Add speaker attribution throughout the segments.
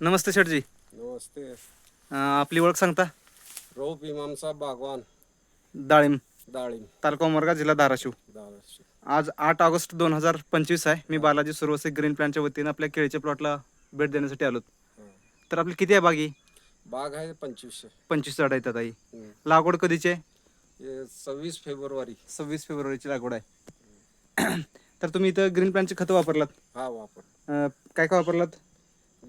Speaker 1: नमस्ते शेठजी.
Speaker 2: नमस्ते.
Speaker 1: अं, आपली ओळख सांगता?
Speaker 2: रोप इमामचा बागवान.
Speaker 1: डाळिंब
Speaker 2: डाळिंब
Speaker 1: तालुका उमरगा जिल्हा धाराशिव.
Speaker 2: धाराशिव.
Speaker 1: आज आठ ऑगस्ट दोन हजार पंचवीस आहे. मी बालाजी सुरवसे ग्रीन प्लॅनच्या वतीनं आपल्या केळीच्या प्लॉटला भेट देण्यासाठी आलो
Speaker 2: हं.
Speaker 1: तर आपली किती आहे बागी
Speaker 2: बाग आहे पंचवीसशे.
Speaker 1: पंचवीस झाड आहेत आई
Speaker 2: हं.
Speaker 1: लागवड कधीची आहे?
Speaker 2: हे सव्वीस फेब्रुवारी.
Speaker 1: सव्वीस फेब्रुवारीची लागवड आहे. तर तुम्ही इथं ग्रीन प्लॅनची खतं वापरलात?
Speaker 2: हा वापर.
Speaker 1: अं, काय काय वापरलात?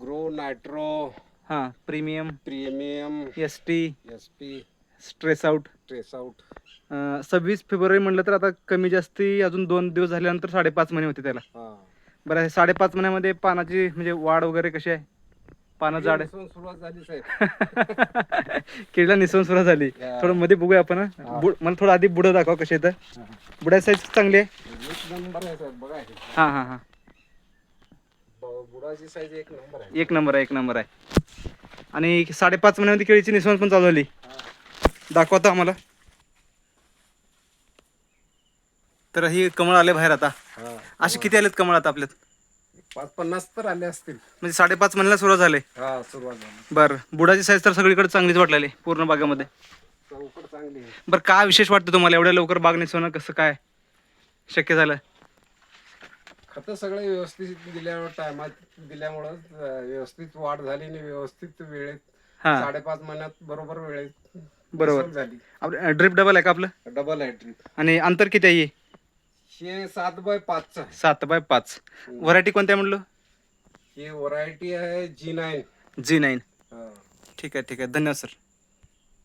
Speaker 2: ग्रो नायट्रो
Speaker 1: हां premium
Speaker 2: premium
Speaker 1: S T
Speaker 2: S P
Speaker 1: stress out.
Speaker 2: Stress out
Speaker 1: सव्वीस फेब्रुवारी म्हटलं तर आता कमी जास्ती अजून दोन दिवस झाल्यानंतर साडेपाच महिने होते त्याला. बरं हे साडेपाच महिन्यामध्ये पानाची म्हणजे वाढ वगैरे कशी आहे? पानं
Speaker 2: पासून सुरुवात झाली साहेब.
Speaker 1: केळीला निसवून सुरुवात झाली. थोडं मध्ये बघूया आपण मला थोडं आधी बुडं दाखवा कशी येतं बुडा साईज चांगली आहे.
Speaker 2: हे.
Speaker 1: हां हां.
Speaker 2: बुडाची साईज एक नंबर आहे.
Speaker 1: एक नंबर आहे एक नंबर आहे. आणि साडेपाच महिन्यामध्ये केळीची निसवण पण चालू झाली. दाखवता आम्हाला. तर ही कमळ आले बाहेर आता.
Speaker 2: हा.
Speaker 1: असे किती आलेत कमळ आता आपल्यात?
Speaker 2: पाच पन्नास तर आले असतील.
Speaker 1: म्हणजे साडेपाच महिन्याला सुरुवात झाले.
Speaker 2: हा सुरुवात
Speaker 1: बरं बुडाची साईज तर सगळीकडे चांगलीच वाटलेली पूर्ण बागेमध्ये. बरं काय विशेष वाटतं तुम्हाला? एवढ्या लवकर बाग निसवणं कसं काय? शक्य झालं?
Speaker 2: खत सगळे व्यवस्थित दिल्यावर टायमात दिल्यामुळं व्यवस्थित वाढ झाली आणि व्यवस्थित वेळेत
Speaker 1: हां.
Speaker 2: साडेपाच महिन्यात बरोबर वेळेत
Speaker 1: बरोबर.
Speaker 2: निसवण झाली.
Speaker 1: आपलं ड्रिप डबल आहे का आपलं?
Speaker 2: डबल आहे ट्रीप
Speaker 1: आणि अंतर किती आहे हे?
Speaker 2: हे सात बाय पाचचं आहे
Speaker 1: सात बाय पाच. व्हरायटी कोणत्या म्हणलं
Speaker 2: ही व्हरायटी आहे जी नाईन
Speaker 1: जी नाईन ठीक आहे ठीक आहे. धन्यवाद सर